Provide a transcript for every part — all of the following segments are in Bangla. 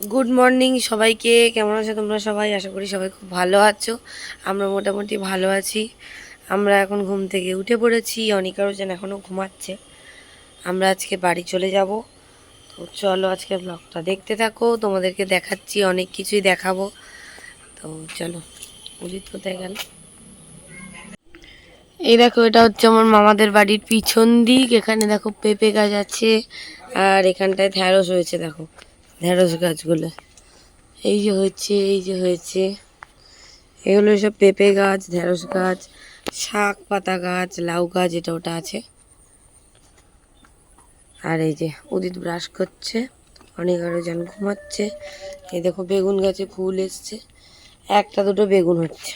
গুড মর্নিং সবাইকে। কেমন আছো তোমরা সবাই? আশা করি সবাই খুব ভালো আছো। আমরা মোটামুটি ভালো আছি। আমরা এখন ঘুম থেকে উঠে পড়েছি। অনিকারও যেন এখনও ঘুমাচ্ছে। আমরা আজকে বাড়ি চলে যাব। তো চলো আজকে ব্লগটা দেখতে থাকো। তোমাদেরকে দেখাচ্ছি, অনেক কিছুই দেখাবো। তো চলো উদিত কোথায় গেল? এই দেখো, এটা হচ্ছে আমার মামাদের বাড়ির পিছন দিক। এখানে দেখো পেঁপে গাছ আছে। আর এখানটায় ঢ্যাঁড়স হয়েছে দেখো। ঢ্যাঁড়স গাছগুলো। এই যে হচ্ছে, এই যে হয়েছে। এগুলো সব পেঁপে গাছ ঢ্যাঁড়স গাছ, শাক পাতা গাছ, লাউ গাছ, এটা ওটা আছে। আর এই যে উদিত ব্রাশ করছে, অনেক আরও যেন ঘুমাচ্ছে। এই দেখো বেগুন গাছে ফুল এসছে। একটা দুটো বেগুন হচ্ছে।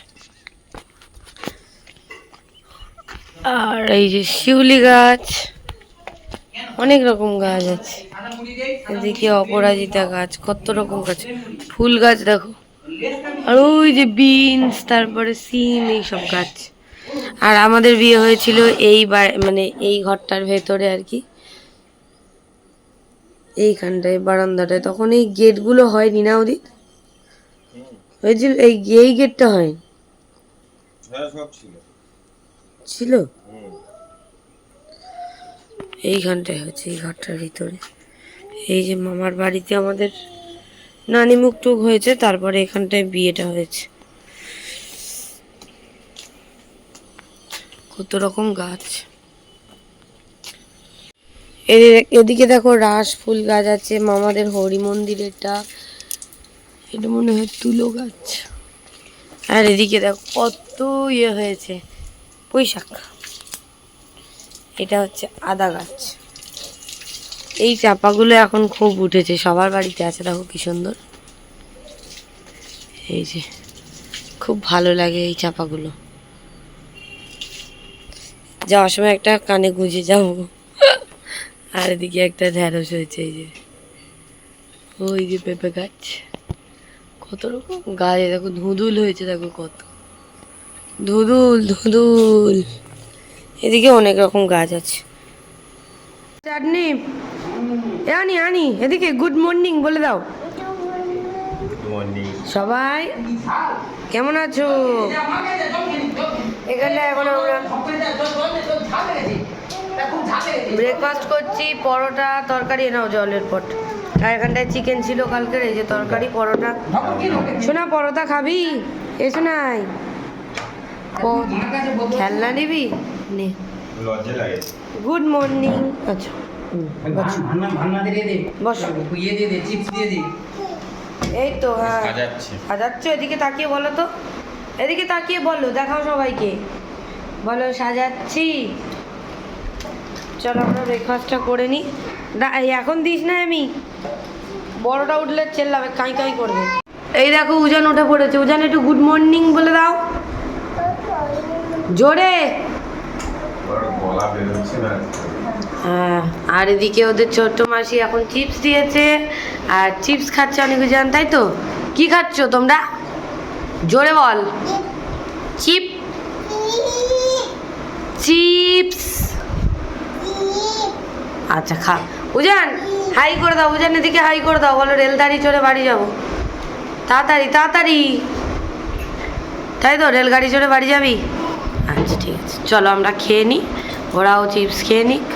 আর এই যে শিউলি গাছ, অনেক রকম গাছ আছে। এদিকে অপরাজিতা গাছ কত রকম গাছ। ফুল গাছ দেখো। আর ওই যে বিনস তারপরে সিম এইসব গাছ। আর আমাদের বিয়ে হয়েছিল এই মানে এই ঘরটার ভেতরে আর কি। এইখানটায় বারান্দাটায়। তখন এই গেটগুলো হয়নি না ওদিক হয়েছিল এই এই গেটটা হয় হ্যাঁ ছিল। ছিল? এইখানটায় হচ্ছে এই ঘরটার ভিতরে। এই যে মামার বাড়িতে আমাদের নানি মুখটুক হয়েছে, তারপরে এখানটায় বিয়েটা হয়েছে। কত রকম গাছ। এদি- এদিকে দেখো রাস, ফুল গাছ আছে, মামাদের হরি মন্দিরেরটা। এটা মনে হয় তুলো গাছ। আর এদিকে দেখো কত ইয়ে হয়েছে পুঁই শাক এটা হচ্ছে আদা গাছ। এই চাপাগুলো এখন খুব উঠেছে। সবার বাড়িতে আছে, দেখো কি সুন্দর। এই যে, খুব ভালো লাগে এই চাপাগুলো। যাওয়ার সময় একটা কানে গুঁজে যাব। আর এদিকে একটা ঢ্যাঁড়স হয়েছে, এই যে। ওই যে পেঁপে গাছ। কত রকম গাছ দেখো ধুঁদুল হয়েছে, দেখো কত। ধুদুল ধুদুল এদিকে অনেক রকম গাছ আছে। চাটনি এ আনি আনি এদিকে গুড মর্নিং বলে দাও। সবাই কেমন আছো? এখানে এখন আমরা ব্রেকফাস্ট করছি পরোটা তরকারি নাও জলের পট। আর এখানটায় চিকেন ছিল কালকের এই যে তরকারি পরোটা। শোনা পরোটা খাবি? এসো নাই খেলনা নিবি? নে। গুড মর্নিং আচ্ছা। ইয়ে দিয়ে দে চিপস দিয়ে দে। এই তো হ্যাঁ। সাজাচ্ছ। এদিকে তাকিয়ে বলো তো। এদিকে তাকিয়ে বলো দেখাও সবাইকে। বলো সাজাচ্ছি। চলো আমরা ব্রেকফাস্টটা করে নিই এই এখন দিস না আমি। বড়টা উঠলে চেল্লাবে কাঁই কাঁই করবে। এই দেখো উজান উঠে পড়েছে। উজান একটু গুড মর্নিং বলে দাও। জোরে। গলা বেরোচ্ছে না। আর এদিকে ওদের ছোট্ট মাসি এখন চিপস দিয়েছে, আর চিপস খাচ্ছে অনেক জান, তাই তো? কি খাচ্ছ তোমরা? জোরে বল। চিপ চিপস আচ্ছা খা। উজান হাই করে দাও উজান এদিকে হাই করে দাও, বলো, রেলগাড়ি চড়ে বাড়ি যাব। তাড়াতাড়ি তাড়াতাড়ি। তাই তো, রেলগাড়ি চড়ে বাড়ি যাবি? আচ্ছা ঠিক আছে। চলো, আমরা খেয়ে নিই ওরাও চিপস খেয়ে নিক।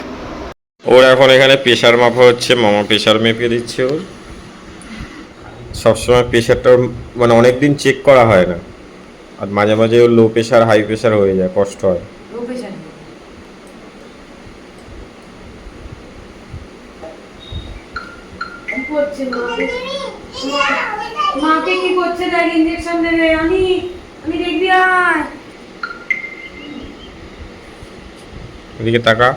ওর এখন এখানে প্রেশার মাপা হচ্ছে মামা প্রেশার মেপে দিচ্ছে ওর। সবসময় প্রেশারটা মানে অনেক দিন চেক করা হয় না। আর মাঝে মাঝে লো প্রেশার হাই প্রেশার হয়ে যায় কষ্ট হয়। মাকে কি করছে দেখ ইঞ্জেকশন দেবে। আমি আমি দেখবি আয়। এদিকে তাকা।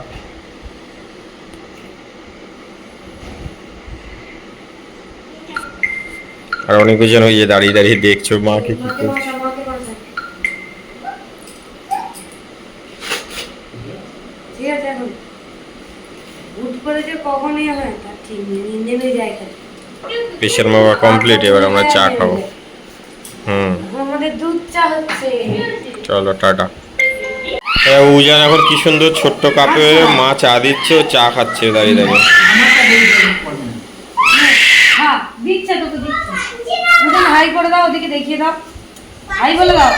আর অনেকে যেন ইয়ে দাঁড়িয়ে দাঁড়িয়ে দেখছ মাকে কি করছে? যে হয় কমপ্লিট এবার আমরা চা খাব। হুম। আমাদের দুধ চা হচ্ছে। চলো টাটা। হ্যাঁ উজান এখন কি সুন্দর ছোট্ট কাপে মা চা দিচ্ছে ও চা খাচ্ছে দাঁড়িয়ে দাঁড়িয়ে আমারটা দিয়ে দে খা দিচ্ছে তোকে দিচ্ছে তুমি হাই করে দাও ওদিকে দেখিয়ে দাও। হাই বলে দাও।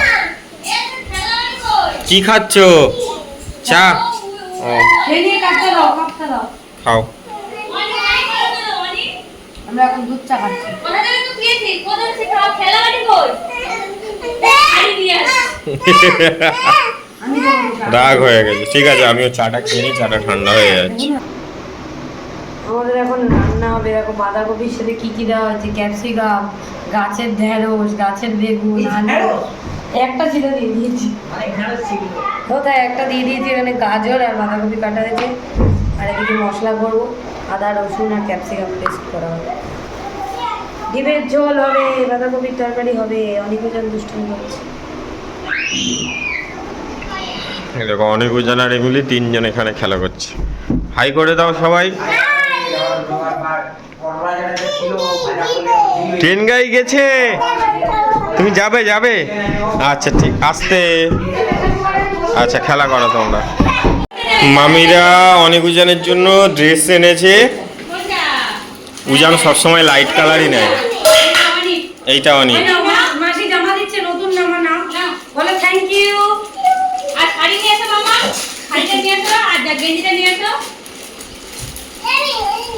কি খাচ্ছ? চা? ও। নিয়ে কাটতে দাও কাটতে দাও। খাও। আমরা এখন দুধ চা খাচ্ছি। রাগ হয়ে গেছে। ঠিক আছে আমিও চাটা খেয়ে চাটা ঠান্ডা হয়ে যাচ্ছে। আমাদের এখন রান্না হবে দেখো বাঁধাকপির সাথে কি কি দেওয়া হচ্ছে ক্যাপসিকাম গাছের ঢেঁড়স গাছের বেগুন একটা ছিল দিয়ে দিয়েছি। কোথায়? একটা দিয়ে দিয়েছি এখানে গাজর আর বাঁধাকপি কাটা হয়েছে। আর এদিকে মশলা করব। আদা রসুন আর ক্যাপসিকাম পেস্ট করা হবে। ডিমের ঝোল হবে বাঁধাকপির তরকারি হবে অনেকজন দুষ্টুমি করছে। এই দেখো অনেক উজান আর এগুলি তিনজন এখানে খেলা করছে। হাই করে দাও সবাই। ট্রেন গাই গেছে? তুমি যাবে যাবে? আচ্ছা ঠিক, আসতে। আচ্ছা খেলা করো তোমরা। মামিরা অনেক উজানের জন্য ড্রেস এনেছে। উজান সবসময় লাইট কালারই নেয়। এইটা অনেক মাসি জামা দিচ্ছে নতুন জামা নাও বলে থ্যাংক ইউ আর শাড়ি নিয়ে এসো মামা শাড়িটা নিয়ে এসো আর যা গেঞ্জিটা নিয়ে এসো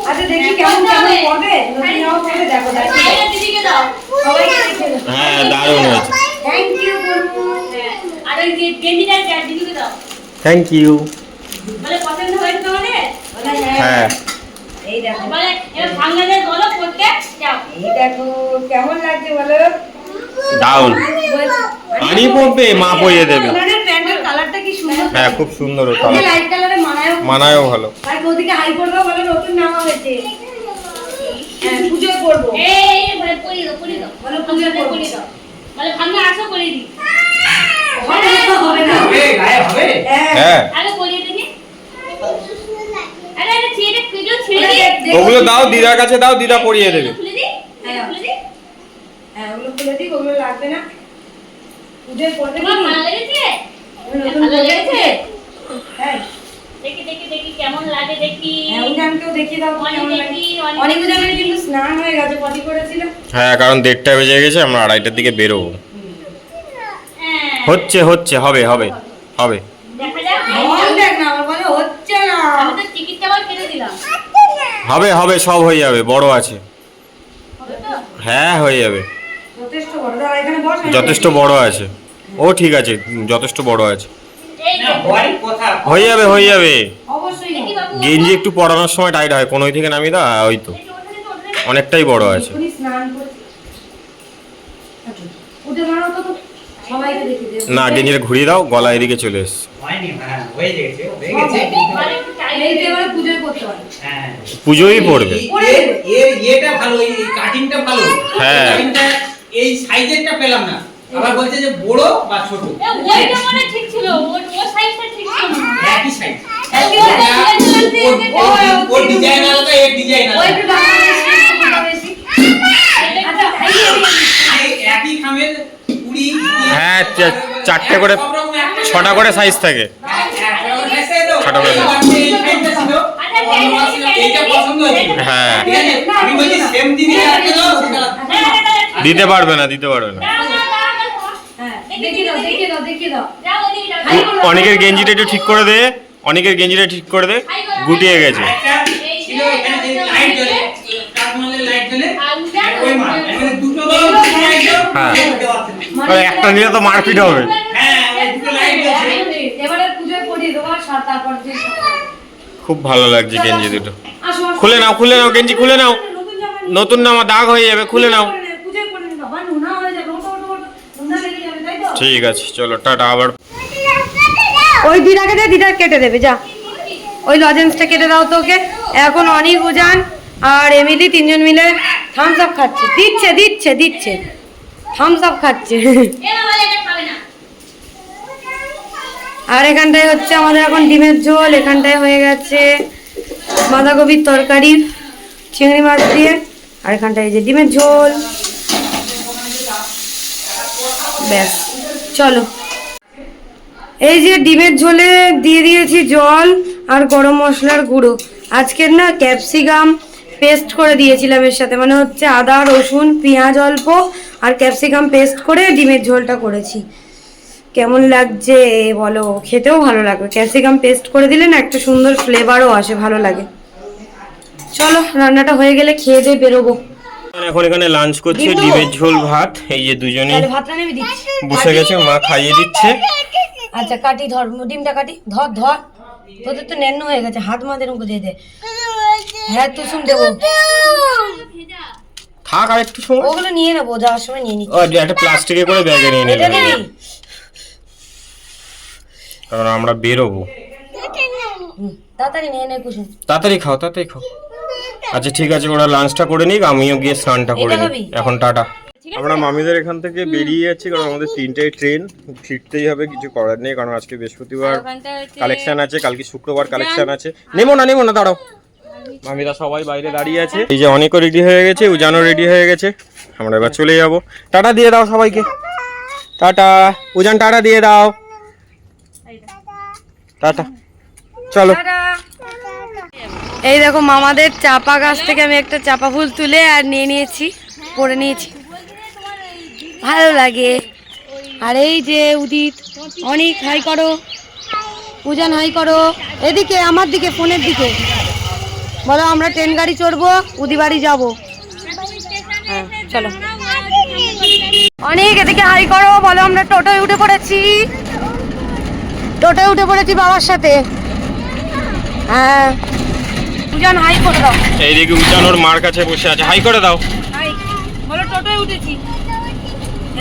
আচ্ছা দেখি কেমন কেমন পড়বে নতুন জামা পড়বে দেখো দেখো। দিদিকে দাও। সবাইকে দেখে দাও হ্যাঁ দারুণ হয়েছে। থ্যাংক ইউ বলব হ্যাঁ, আর ওই গে- গেঞ্জিটা দিদিকে দাও। থ্যাংক ইউ বলে পছন্দ হয়েছে তোমাদের? বলে হ্যাঁ। হ্যাঁ। এই দেখো। বলে এবার বাংলাদেশ বলো পড়তে যাও? এই দেখো কেমন লাগছে বলো? দারুণ। বলছে, পড়বে মা দেবে। কালারটা কি সুন্দর। হ্যাঁ খুব সুন্দর কালার লাইট কালারে মানায়ও মানায়ও ভালো। আর ওদিকে হাই বলে নতুন নামা হয়েছে। হ্যাঁ পুজোয় এই এই, বলে পরিয়ে দাও পরিয়ে দাও। বলো পুজোয় করব। পরিয়ে দাও। বলে ভাঙা আসো পরিয়ে দিই। হবে না, হবে না। হবে গায়ে হবে। হ্যাঁ। হ্যাঁ। আগে পরিয়ে আরে আরে ছিঁড়ে খুলে ছিঁড়ে দিই ওগুলো দাও দিদার কাছে দাও দিদা পরিয়ে দেবে। খুলে দিই হ্যাঁ। খুলে দিই। হ্যাঁ ওগুলো খুলে দিই ওগুলো লাগবে না। পুজোয় করবে তোমার ভালো লেগেছে? ভালো লেগেছে? হ্যাঁ। দেখি দেখি দেখি কেমন লাগে দেখি। হ্যাঁ দাও কিন্তু স্নান হয়ে গেছে পটি করেছিল হ্যাঁ কারণ দেড়টা বেজে গেছে আমরা আড়াইটার দিকে বেরোবো। হ্যাঁ। হচ্ছে হচ্ছে হবে হবে হবে। হবে হবে সব হয়ে যাবে বড় আছে। হ্যাঁ হয়ে যাবে। যথেষ্ট বড় আছে। ও ঠিক আছে যথেষ্ট বড় আছে। হয়ে যাবে হয়ে যাবে। গেঞ্জি একটু পরানোর সময় টাইট হয় কোনোই থেকে নামিয়ে আহ, ওই তো। অনেকটাই বড় আছে। আচ্ছা, না গেঞ্জিটা ঘুরিয়ে দাও গলা এদিকে চলে এসছে হয়নি হ্যাঁ গেছে হয়ে হ্যাঁ পুজোই পড়বে। এর এর ইয়েটা ভালো এই কাটিংটা ভালো। হ্যাঁ। এই সাইজেরটা পেলাম না। আবার বলছে যে বড় বা ছোট। ওইটা মনে হয় ঠিক ছিল ওর ওর সাইজটা ঠিক ছিল একই সাইজ ওর ডিজাইন আলাদা এর ডিজাইন আলাদা। একই খামের কুড়ি হ্যাঁ, চারটে করে- ছটা করে সাইজ থাকে। ছটা করে এইটা পছন্দ হয়েছে। হ্যাঁ দিতে পারবে না দিতে পারবে না হ্যাঁ, দেখিয়ে দাও, দেখিয়ে দাও, দেখিয়ে দাও। উ- অনেকের গেঞ্জিটা একটু ঠিক করে দে অনেকের গেঞ্জিটা ঠিক করে দে গুটিয়ে গেছে। হ্যাঁ। একটা নিলে তো মারপিট হবে। হ্যাঁ খুব ভালো লাগছে গেঞ্জি দুটো। খুলে নাও খুলে নাও গেঞ্জি খুলে নাও। নতুন জামা নিয়ে- নতুন নামা দাগ হয়ে যাবে খুলে নাও পুজোয় পরে নে, বাবা নোনা হয়ে যাবে ওঠো, ওঠো, ওঠো। নোনা লেগে যাবে, তাই তো? ঠিক আছে, চলো, টাটা, আবার ওই দিদাকে দে দিদা কেটে দেবে, যা। ওই লজেন্সটা কেটে দাও তো ওকে এখন অনিক, উজান আর এমিলি তিনজন মিলে থামস আপ খাচ্ছে। দিচ্ছে দিচ্ছে দিচ্ছে। থামস আপ খাচ্ছে। আর এখানটায় হচ্ছে আমাদের এখন ডিমের ঝোল, এখানটায় হয়ে গেছে বাঁধাকপির তরকারি, চিংড়ি মাছ দিয়ে। আর এখানটায় যে ডিমের ঝোল। ব্যাস। চলো। এই যে ডিমের ঝোলে দিয়ে দিয়েছি জল আর গরম মশলার গুঁড়ো। আজকের না ক্যাপসিকাম পেস্ট করে দিয়েছিলাম এর সাথে মানে হচ্ছে আদা, রসুন, পেঁয়াজ অল্প আর ক্যাপসিকাম পেস্ট করে ডিমের ঝোলটা করেছি। কেমন লাগছে বলো? খেতেও ভালো লাগবে। ক্যাপসিকাম পেস্ট করে দিলে না একটা সুন্দর ফ্লেভারও আসে, ভালো লাগে। চলো, রান্নাটা হয়ে গেলে খেয়ে দিয়ে বেরোবো। এখন এখানে লাঞ্চ করছে ডিমের ঝোল ভাত। এই যে দুজনে বসে গেছে মা খাইয়ে দিচ্ছে। আচ্ছা কাটি ধর ডিমটা কাটি। ধর ধর। তোদের তো নেন্ন হয়ে গেছে। হাত মাদের মুখে দিয়ে দে হ্যাঁ তুই শুন দেবো। থাক আর একটু সময়। ওগুলো নিয়ে নেব যাওয়ার সময় নিয়ে নিচ্ছি। ও একটা প্লাস্টিকে করে ব্যাগে নিয়ে নেবে। কারণ আমরা বেরোবো। তাড়াতাড়ি নিয়ে নে কুসুম। তাড়াতাড়ি খাও তাড়াতাড়ি খাও। আচ্ছা ঠিক আছে ওরা লাঞ্চটা করে নিক আমিও গিয়ে স্নানটা করে নিই। এখন টাটা। আমরা মামিদের এখান থেকে বেরিয়ে যাচ্ছি কারণ আমাদের তিনটায় ট্রেন ফিরতেই হবে কিছু করার নেই কারণ আজকে বৃহস্পতিবার কালেকশন আছে কালকে শুক্রবার কালেকশন আছে। নেমো না নেমো না দাঁড়াও। মামিরা সবাই বাইরে দাঁড়িয়ে আছে। এই যে অনেকও রেডি হয়ে গেছে উজানও রেডি হয়ে গেছে। আমরা এবার চলে যাব। টাটা দিয়ে দাও সবাইকে। টাটা। উজান টাটা দিয়ে দাও। টাটা। চলো। এই দেখো মামাদের চাপা গাছ থেকে আমি একটা চাপা ফুল তুলে আর নিয়ে নিয়েছি, পরে নিয়েছি। ভালো লাগে। আর এই যে উদিত, অনেক, হাই করো। পূজান, হাই করো। এদিকে, আমার দিকে, ফোনের দিকে। বলো, আমরা ট্রেন গাড়ি চড়বো, উদি বাড়ি যাব। হ্যাঁ চলো। অনেক, এদিকে হাই করো। বলো, আমরা টোটোয় উঠে পড়েছি। টোটোয় উঠে পড়েছি বাবার সাথে। হ্যাঁ। পূজান হাই করে দাও। এইদিকে উজান ওর মার কাছে বসে আছে। হাই করে দাও। হাই। বলো টোটোয় উঠেছি।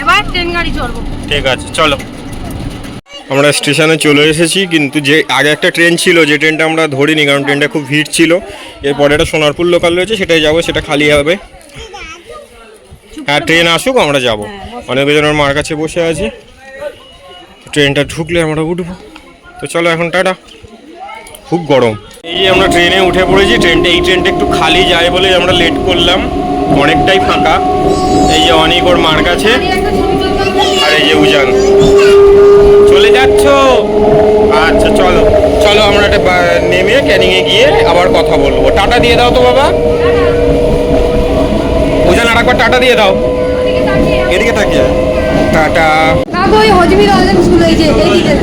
এবার ট্রেন গাড়ি চড়বো। ঠিক আছে চলো। আমরা স্টেশনে চলে এসেছি কিন্তু যে আগে একটা ট্রেন ছিল যে ট্রেনটা আমরা ধরিনি কারণ ট্রেনটা খুব ভিড় ছিল। এরপরে একটা সোনারপুর লোকাল রয়েছে সেটাই যাব সেটা খালি হবে। হ্যাঁ ট্রেন আসুক আমরা যাব। অনেকজন ওর মার কাছে বসে আছে। ট্রেনটা ঢুকলে আমরা উঠবো। তো চলো এখন টাটা। খুব গরম। এই যে আমরা ট্রেনে উঠে পড়েছি ট্রেনটা এই ট্রেনটা একটু খালি যায় বলে আমরা লেট করলাম। অনেকটাই ফাঁকা। এই যে অনেক ওর মার কাছে আর এই যে উজান। চলে যাচ্ছ? আচ্ছা চলো। চলো আমরা একটা নেমে ক্যানিংয়ে গিয়ে আবার কথা বলব। টাটা দিয়ে দাও তো বাবা। উজান আর একবার টাটা দিয়ে দাও। এদিকে তাকিয়ে টাটা। ওই হজমির অনলাইন স্কুল এই যে এই দিকে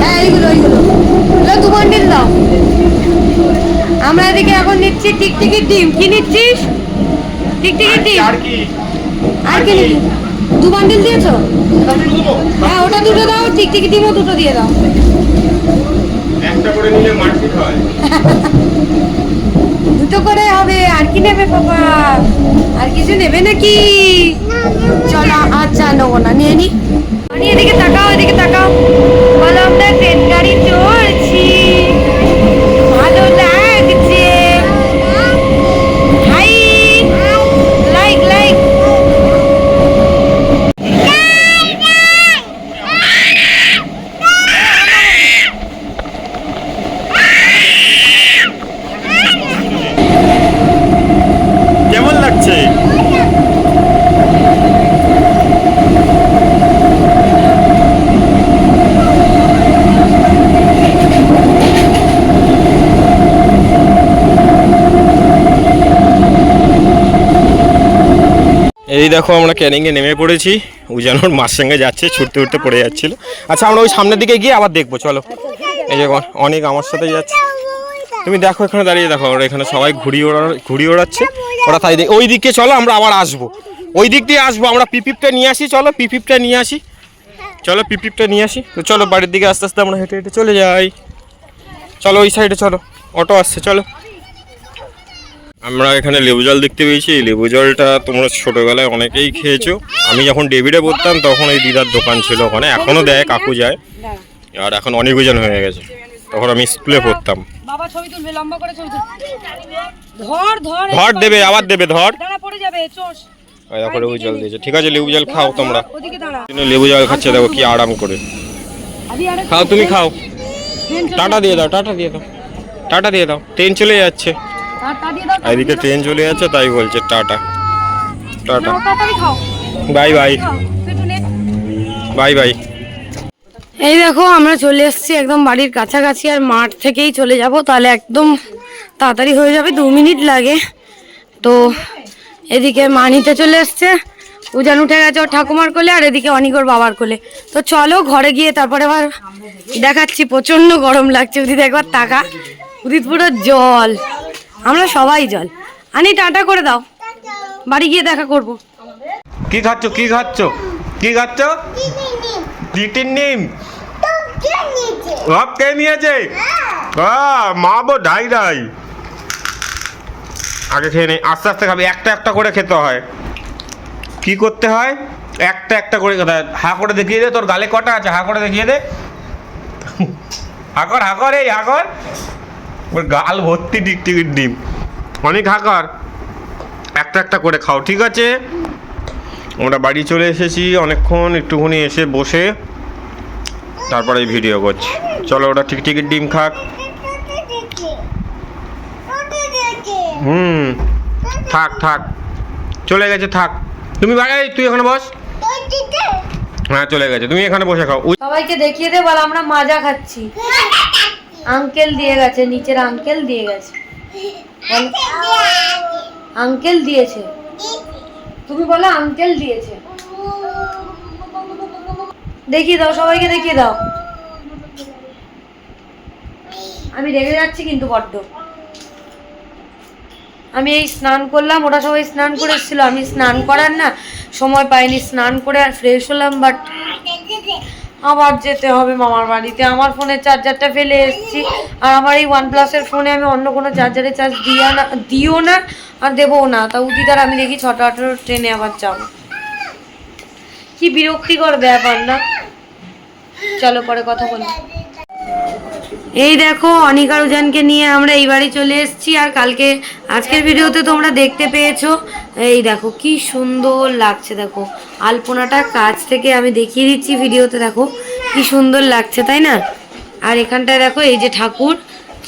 হ্যাঁ এইগুলো এইগুলো এগুলো দু বান্ডিল দাও আমরা এদিকে এখন নিচ্ছি টিকটিকির ডিম। কি নিচ্ছিস? টিকটিকির ডিম। আর কি? আর কি দু বান্ডিল দিয়েছ? হ্যাঁ ওটা দুটো দাও টিকটিকি ডিমও দুটো দিয়ে দাও। একটা করে নিলে মারপিট হয়। দুটো করে হবে আর কি নেবে বাবা? আর কিছু নেবে নাকি? চলো আচ্ছা নেব না। নিয়ে নি। এদিকে তাকাও এদিকে তাকাও। বলো আমরা ট্রেন গাড়ি চলছি ভালো লাগছে হাই লাইক লাইক কেমন লাগছে এই দেখো আমরা ক্যানিংয়ে নেমে পড়েছি। উজানোর মার সঙ্গে যাচ্ছে, ছুটতে উঠতে পড়ে যাচ্ছিল। আচ্ছা আমরা ওই সামনের দিকে গিয়ে আবার দেখব, চলো। এই যে অনেক আমার সাথে যাচ্ছে। তুমি দেখো এখানে দাঁড়িয়ে দেখো, ওরা এখানে সবাই ঘুড়ি ওড়া ঘুড়ি ওড়াচ্ছে। ওরা তাই ওই দিকে চলো, আমরা আবার আসব। ওই দিক দিয়ে আসব, আমরা পিপিপটা নিয়ে আসি, চলো, পিপিপটা নিয়ে আসি। চলো, পিপিপটা নিয়ে আসি। তো চলো, বাড়ির দিকে আস্তে আস্তে আমরা হেঁটে হেঁটে চলে যাই। চলো, ওই সাইডে চলো, অটো আসছে, চলো। আমরা এখানে লেবু জল দেখতে পেয়েছি। এই লেবু জলটা তোমরা ছোটোবেলায় অনেকেই খেয়েছো। আমি যখন ডেভিডে পড়তাম তখন এই দিদার দোকান ছিল ওখানে। এখনও দেয় কাকু যায়। আর এখন অনেক ওজন হয়ে গেছে। তখন আমি স্কুলে পড়তাম। বাবা ছবি তুলবে লম্বা করে ছবি ধর ধর ধর দেবে আবার দেবে ধর। দাঁড়া পড়ে যাবে চোষ দেখো লেবু জল দিয়েছে। ঠিক আছে লেবু জল খাও তোমরা। লেবু জল খাচ্ছে দেখো কি আরাম করে। খাও তুমি খাও। টাটা দিয়ে দাও টাটা দিয়ে দাও। টাটা দিয়ে দাও। ট্রেন চলে যাচ্ছে। এদিকে ট্রেন চলে যাচ্ছে তাই বলছে ta ta. Ta ta. Bye bye. Bye bye. এই দেখো আমরা চলে এসেছি একদম বাড়ির কাছাকাছি আর মাঠ থেকেই চলে যাব। তাহলে একদম তাড়াতাড়ি হয়ে যাবে দু মিনিট লাগে। তো এদিকে মা নিতে চলে এসছে। উজান উঠে গেছে ওর ঠাকুমার কোলে আর এদিকে অনিকর বাবার কোলে। তো চলো ঘরে গিয়ে তারপরে আবার দেখাচ্ছি প্রচণ্ড গরম লাগছে। উদিত একবার টাকা উদিত পুরো জল। আমরা সবাই জল। আনি টাটা করে দাও। বাড়ি গিয়ে দেখা করব। কি খাচ্ছ কি খাচ্ছ? কি খাচ্ছ? চিটির নিম। সব কে নিয়েছে? মা বো ডাই ডাই। আগে খেয়ে নেই আস্তে আস্তে খাবি। একটা একটা করে খেতে হয়। কি করতে হয়? একটা একটা করে খেতে হয়। হা করে দেখিয়ে দে তোর গালে কটা আছে? হা করে দেখিয়ে দে। হাকর হাকর এই হাকর ওর গাল ভর্তি টিকটিকির ডিম। অনেক হাকার। একটা একটা করে খাও ঠিক আছে? আমরা বাড়ি চলে এসেছি অনেকক্ষণ একটুখানি এসে বসে তারপরে ভিডিও করছি। চলো ওটা টিকটিকির ডিম খাক। হুম থাক থাক। চলে গেছে থাক। তুমি বাড়ি তুই এখানে বস। হ্যাঁ চলে গেছে। তুমি এখানে বসে খাও। সবাইকে দেখিয়ে দে বল আমরা মাজা খাচ্ছি। আঙ্কেল দিয়ে গেছে, নিচের আঙ্কেল দিয়ে গেছে। আঙ্কেল দিয়েছে। তুমি বলো আঙ্কেল দিয়েছে। দেখিয়ে দাও, সবাইকে দেখিয়ে দাও। আমি রেগে যাচ্ছি কিন্তু বড্ড। আমি এই স্নান করলাম, ওরা সবাই স্নান করে এসেছিল। আমি স্নান করার না সময় পাইনি, স্নান করে আর ফ্রেশ হলাম বাট আবার যেতে হবে মামার বাড়িতে। আমার ফোনের চার্জারটা ফেলে এসেছি। আর আমার এই ওয়ান প্লাসের ফোনে আমি অন্য কোনো চার্জারে চার্জ দিয়া না, দিও না আর দেবও না। তা উদিতার আমি দেখি ছটা আঠেরো ট্রেনে আবার যাব। কি বিরক্তিকর ব্যাপার না? চলো পরে কথা বলি এই দেখো অনিকার উজানকে নিয়ে আমরা এই বাড়ি চলে এসেছি আর কালকে আজকের ভিডিওতে তোমরা দেখতে পেয়েছ। এই দেখো, কি সুন্দর লাগছে দেখো। আলপনাটা কাছ থেকে আমি দেখিয়ে দিচ্ছি ভিডিওতে, দেখো, কি সুন্দর লাগছে, তাই না? আর এখানটায় দেখো, এই যে ঠাকুর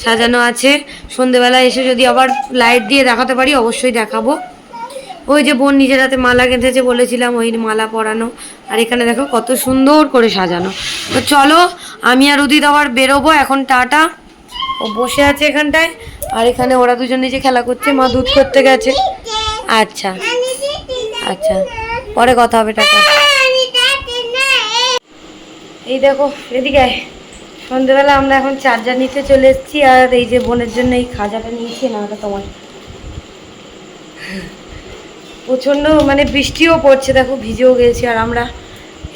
সাজানো আছে। সন্ধেবেলা এসে যদি আবার লাইট দিয়ে দেখাতে পারি, অবশ্যই দেখাবো। ওই যে বোন নিজের হাতে মালা গেঁথেছে বলেছিলাম, ওই মালা পরানো। আর এখানে দেখো কত সুন্দর করে সাজানো। তো চলো, আমি আর উদিত আবার বেরোবো। এখন টাটা। ও বসে আছে এখানটায়। আর এখানে ওরা দুজন নিজে খেলা করছে, মা দুধ করতে গেছে। আচ্ছা। আচ্ছা। পরে কথা হবে, টাটা। এই দেখো, এদিকে আয়। সন্ধেবেলা আমরা এখন চার্জার নিতে চলে এসেছি, আর এই যে বোনের জন্য এই খাজাটা নিয়েছি, না তোমার প্রচণ্ড মানে বৃষ্টিও পড়ছে দেখো ভিজেও গেছি আর আমরা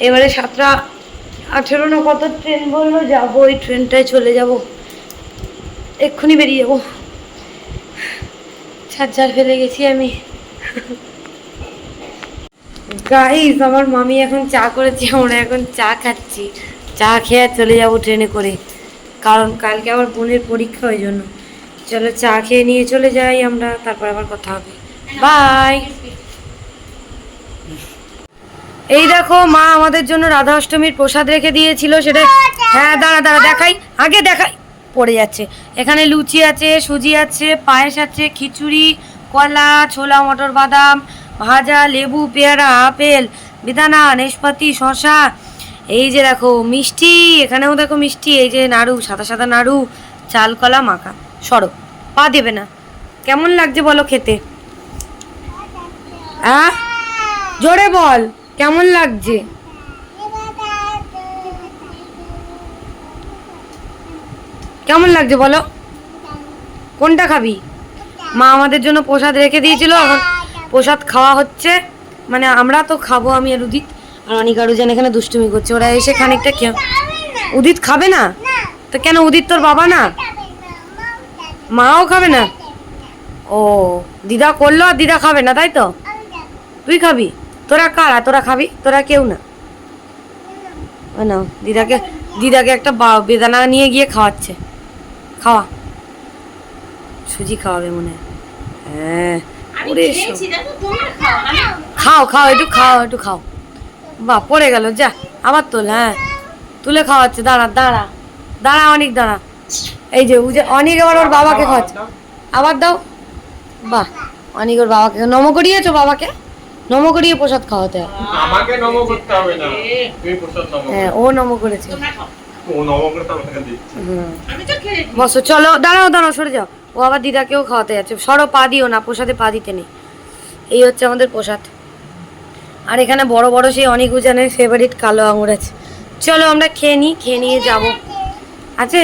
এবারে সাতটা আঠেরো না কত ট্রেন বলল যাব ওই ট্রেনটায় চলে যাব। এক্ষুনি বেরিয়ে যাব। চার্জার ফেলে গেছি আমি। গাইস আমার মামি এখন চা করেছে আমরা এখন চা খাচ্ছি। চা খেয়ে চলে যাব ট্রেনে করে কারণ কালকে আমার বোনের পরীক্ষা ওই জন্য। চলো চা খেয়ে নিয়ে চলে যাই আমরা তারপর আবার কথা হবে। বাই এই দেখো মা আমাদের জন্য রাধা অষ্টমীর প্রসাদ রেখে দিয়েছিল, সেটা হ্যাঁ দাঁড়া দাঁড়া, দেখাই। আগে দেখাই। পড়ে যাচ্ছে। এখানে লুচি আছে, সুজি আছে, পায়েস আছে, খিচুড়ি, কলা, ছোলা, মটর বাদাম, ভাজা, লেবু, পেয়ারা, আপেল, বেদানা নেশপাতি শশা এই যে দেখো, মিষ্টি, এখানেও দেখো মিষ্টি। এই যে নাড়ু, সাদা সাদা নাড়ু, চাল, কলা, মাখা। সরো, পা দেবে না। কেমন লাগছে বলো খেতে? হ্যাঁ? জোরে বল। কেমন লাগছে? কেমন লাগছে বলো? কোনটা খাবি? মা আমাদের জন্য প্রসাদ রেখে দিয়েছিল, এখন প্রসাদ খাওয়া হচ্ছে। মানে আমরা তো খাব, আমি আর উদিত। আর অনিকা রুজান এখানে দুষ্টুমি করছে, ওরা এসে খানিকটা কে উদিত খাবে না? তো কেন, উদিত তোর বাবা না? মাও খাবে না? ও, দিদা করল আর দিদা খাবে না, তাই তো? তুই খাবি? তোরা কারা? তোরা খাবি? তোরা কেউ না। দিদাকে দিদাকে একটা বা- বেদানা নিয়ে গিয়ে খাওয়াচ্ছে। খাওয়া। সুজি খাওয়াবে মনে হয়। খাও খাও একটু খাও একটু খাও। বাহ পড়ে গেল যা আবার তোল হ্যাঁ। তুলে খাওয়াচ্ছে দাঁড়া দাঁড়া। দাঁড়া অনেক দাঁড়া। এই যে অনেক আবার ওর বাবাকে খাওয়াচ্ছে। আবার দাও। বাহ অনেক ওর বাবাকে। নম করিয়েছো বাবাকে? নম করিয়ে প্রসাদ খাওয়াতে হয়। আমাকে নম করতে হবে না। তুমি প্রসাদ নম হ্যাঁ ও নম করেছে। তোমরা খাও। ও নম করতে আমাকে দিচ্ছি। হুম। আমি তো খেয়ে বসো চলো দাঁড়াও দাঁড়াও সরে যাও। ও আবার দিদাকেও খাওয়াতে যাচ্ছে। সরো পা দিও না প্রসাদে পা দিতে নেই। এই হচ্ছে আমাদের প্রসাদ। আর এখানে বড় বড় সেই অনেক উজানের ফেভারিট কালো আঙুর আছে। চলো আমরা খেয়ে নিই খেয়ে নিয়ে যাব। আছে?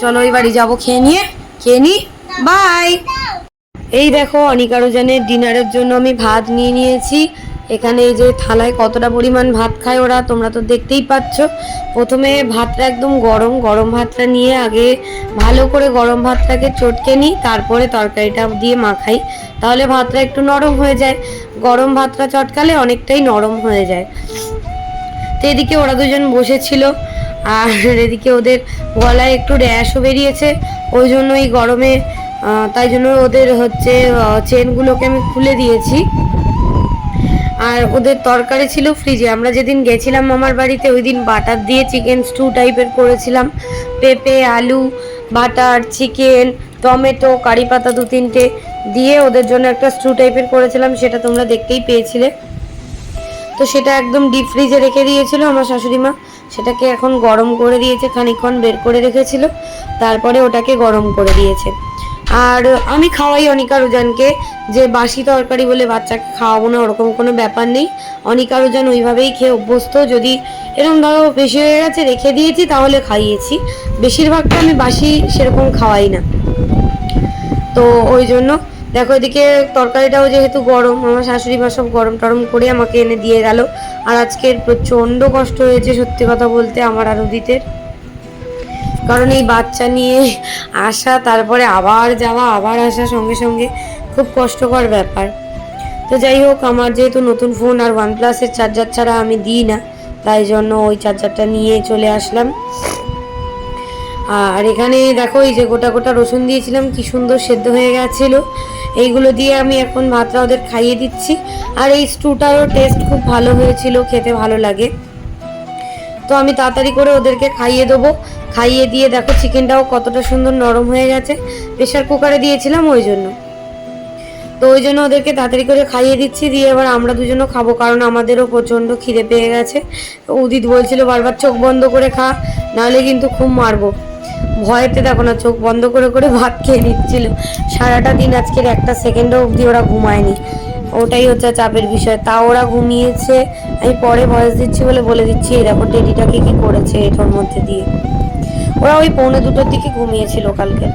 চলো ওই বাড়ি যাব খেয়ে নিয়ে খেয়ে নিই। বাই এই দেখো অনিকার উজানের ডিনারের জন্য আমি ভাত নিয়ে নিয়েছি। এখানে এই যে থালায় কতটা পরিমাণ ভাত খায় ওরা, তোমরা তো দেখতেই পাচ্ছ। প্রথমে ভাতটা একদম গরম গরম ভাতটা নিয়ে আগে ভালো করে গরম ভাতটাকে চটকে নিই, তারপরে তরকারিটা দিয়ে মাখাই। তাহলে ভাতটা একটু নরম হয়ে যায়। গরম ভাতটা চটকালে অনেকটাই নরম হয়ে যায়। তো এদিকে ওরা দুজন বসেছিল, আর এদিকে ওদের গলায় একটু র্যাশও বেরিয়েছে। ওই জন্য এই গরমে তাই জন্য ওদের হচ্ছে চেনগুলোকে আমি খুলে দিয়েছি। আর ওদের তরকারি ছিল ফ্রিজে আমরা যেদিন গেছিলাম মামার বাড়িতে ওই দিন বাটার দিয়ে চিকেন স্টু টাইপের করেছিলাম। পেঁপে, আলু, বাটার চিকেন টমেটো, কারি পাতা দু তিনটে দিয়ে ওদের জন্য একটা স্টু টাইপের করেছিলাম, সেটা তোমরা দেখতেই পেয়েছিলে। তো সেটা একদম ডিপ ফ্রিজে রেখে দিয়েছিল আমার শাশুড়ি মা। সেটাকে এখন গরম করে দিয়েছে, খানিকক্ষণ বের করে রেখেছিল। তারপরে ওটাকে গরম করে দিয়েছে। আর আমি খাওয়াই অনিকা রুজানকে, যে বাসি তরকারি বলে বাচ্চাকে খাওয়াবো না, ওরকম কোনো ব্যাপার নেই। অনিকা রুজান ওইভাবেই খেয়ে অভ্যস্ত, যদি এরকম ধরো বেশি হয়ে গেছে, রেখে দিয়েছি, তাহলে খাইয়েছি। বেশিরভাগটা আমি বাসি সেরকম খাওয়াই না। তো ওই জন্য, দেখো এদিকে তরকারিটাও যেহেতু গরম, আমার শাশুড়ি মা সব গরম টরম করে আমাকে এনে দিয়ে গেল। আর আজকের প্রচণ্ড কষ্ট হয়েছে, সত্যি কথা বলতে আমার আর উদিতের কারণ এই বাচ্চা নিয়ে আসা, তারপরে আবার যাওয়া, আবার আসা সঙ্গে সঙ্গে খুব কষ্টকর ব্যাপার। তো যাই হোক, আমার যেহেতু নতুন ফোন আর ওয়ান প্লাসের চার্জার ছাড়া আমি দিই না, তাই জন্য ওই চার্জারটা নিয়ে চলে আসলাম। আর এখানে দেখো, এই যে গোটা গোটা রসুন দিয়েছিলাম, কি সুন্দর সেদ্ধ হয়ে গেছিল। এইগুলো দিয়ে আমি এখন ভাতটা ওদের খাইয়ে দিচ্ছি। আর এই স্টুটারও টেস্ট খুব ভালো হয়েছিল, খেতে ভালো লাগে। তো আমি তাড়াতাড়ি করে ওদেরকে খাইয়ে দেবো। খাইয়ে দিয়ে দেখো চিকেনটাও কতটা সুন্দর নরম হয়ে গেছে। প্রেশার কুকারে দিয়েছিলাম ওই জন্য। তো ওই জন্য ওদেরকে তাড়াতাড়ি করে খাইয়ে দিচ্ছি, দিয়ে এবার আমরা দুজনও খাব, কারণ আমাদেরও প্রচণ্ড খিদে পেয়ে গেছে। উদিত বলছিল, বারবার চোখ বন্ধ করে খা, নাহলে কিন্তু খুব মারবো। ভয়েতে দেখো না, চোখ বন্ধ করে করে ভাত খেয়ে নিচ্ছিল। সারাটা দিন আজকের একটা সেকেন্ডও অবধি ওরা ঘুমায়নি। ওটাই হচ্ছে চাপের বিষয়। তা ওরা ঘুমিয়েছে, আমি পরে ভয়েস দিচ্ছি বলে বলে দিচ্ছি, এই দেখো টেডিটাকে কি করেছে এটার মধ্যে দিয়ে? ওরা ওই পৌনে দুটোর দিকে ঘুমিয়েছিল কালকে।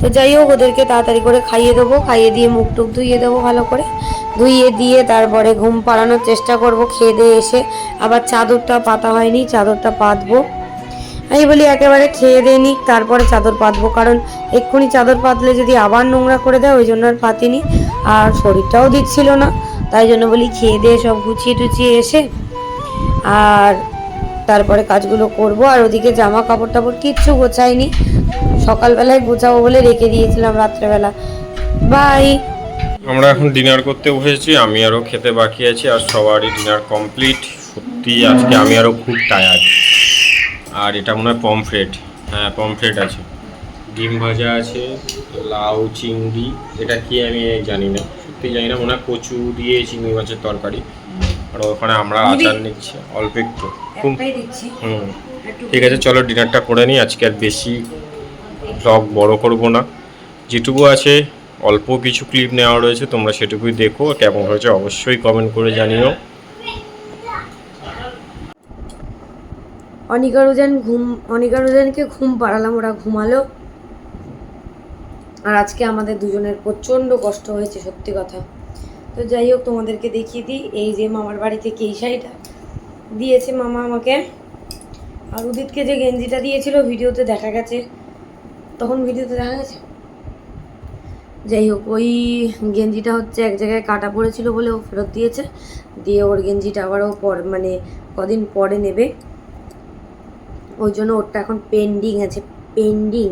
তো যাই হোক, ওদেরকে তাড়াতাড়ি করে খাইয়ে দেবো, খাইয়ে দিয়ে মুখ টুক ধুইয়ে দেবো ভালো করে। ধুইয়ে দিয়ে তারপরে ঘুম পাড়ানোর চেষ্টা করব, খেয়ে দিয়ে এসে। আবার চাদরটা পাতা হয়নি, চাদরটা পাতবো। আমি বলি একেবারে খেয়ে দিয়ে নিক, তারপরে চাদর পাতবো, কারণ এক্ষুনি চাদর পাতলে যদি আবার নোংরা করে দেয়, ওই জন্য আর পাতিনি। আর শরীরটাও দিচ্ছিল না। তাই জন্য বলি খেয়ে দিয়ে সব গুছিয়ে টুচিয়ে এসে আর তারপরে কাজগুলো করব। আর ওদিকে জামা কাপড় টাপড় কিচ্ছু গোছাইনি। সকালবেলায় গোছাবো বলে রেখে দিয়েছিলাম রাত্রেবেলা। বাই। আমরা এখন ডিনার করতে বসেছি। আমি আরও খেতে বাকি আছি আর সবারই ডিনার কমপ্লিট। সত্যি আজকে আমি আরও খুব টায়ার্ড আর এটা মনে হয় পমফ্রেট হ্যাঁ পমফ্রেট আছে। ডিম ভাজা আছে। লাউ চিংড়ি এটা কি আমি জানি না। সত্যি জানি না মনে হয় কচু দিয়ে চিংড়ি মাছের তরকারি। আর ওখানে আমরা আচার নিচ্ছি অল্প একটু। হুম। ঠিক আছে চলো ডিনারটা করে নিই। আজকে আর বেশি ব্লগ বড় করব না। যেটুকু আছে অল্প কিছু ক্লিপ নেওয়া রয়েছে তোমরা সেটুকুই দেখো। কেমন হয়েছে অবশ্যই কমেন্ট করে জানিও। অনিকা রোজান ঘুম অনিকা রোজানকে ঘুম পাড়ালাম ওরা ঘুমালো। আর আজকে আমাদের দুজনের প্রচণ্ড কষ্ট হয়েছে, সত্যি কথা। তো যাই হোক, তোমাদেরকে দেখিয়ে দিই, এই যে মামার বাড়ি থেকে এই শাড়িটা দিয়েছে মামা আমাকে। আর উদিতকে যে গেঞ্জিটা দিয়েছিল, ভিডিওতে দেখা গেছে। তখন ভিডিওতে দেখা গেছে? যাই হোক, ওই গেঞ্জিটা হচ্ছে এক জায়গায় কাটা পড়েছিল বলে ও ফেরত দিয়েছে। দিয়ে ওর গেঞ্জিটা আবারও পর মানে কদিন পরে নেবে। ওই জন্য ওরটা এখন পেন্ডিং আছে পেন্ডিং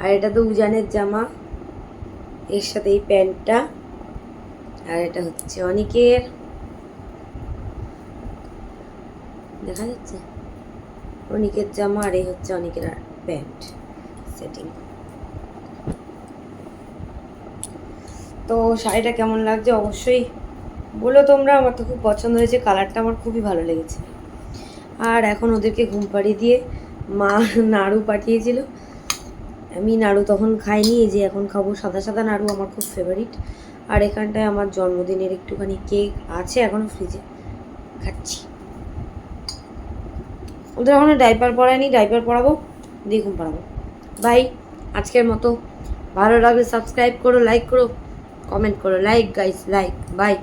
আর এটা তো উজানের জামা। এর সাথে এই প্যান্টটা, আর এটা হচ্ছে অনেকের। দেখা যাচ্ছে? অনেকের জামা আর এই হচ্ছে অনেকের প্যান্ট সেটিং। তো শাড়িটা কেমন লাগছে অবশ্যই বলো তোমরা, আমার তো খুব পছন্দ হয়েছে, কালারটা আমার খুবই ভালো লেগেছে। আর এখন ওদেরকে ঘুম পাড়িয়ে দিয়ে মা নাড়ু পাঠিয়েছিল আমি নাড়ু তখন খাইনি, এই যে এখন খাব সাদা সাদা নাড়ু আমার খুব ফেভারিট আর এখানটায় আমার জন্মদিনের একটুখানি কেক আছে এখনও ফ্রিজে খাচ্ছি। ওদের এখনও ডাইপার পরায়নি ডাইপার পরাবো দেখুন পরাবো বাই আজকের মতো। ভালো লাগলে সাবস্ক্রাইব করো লাইক করো কমেন্ট করো। Like guys like by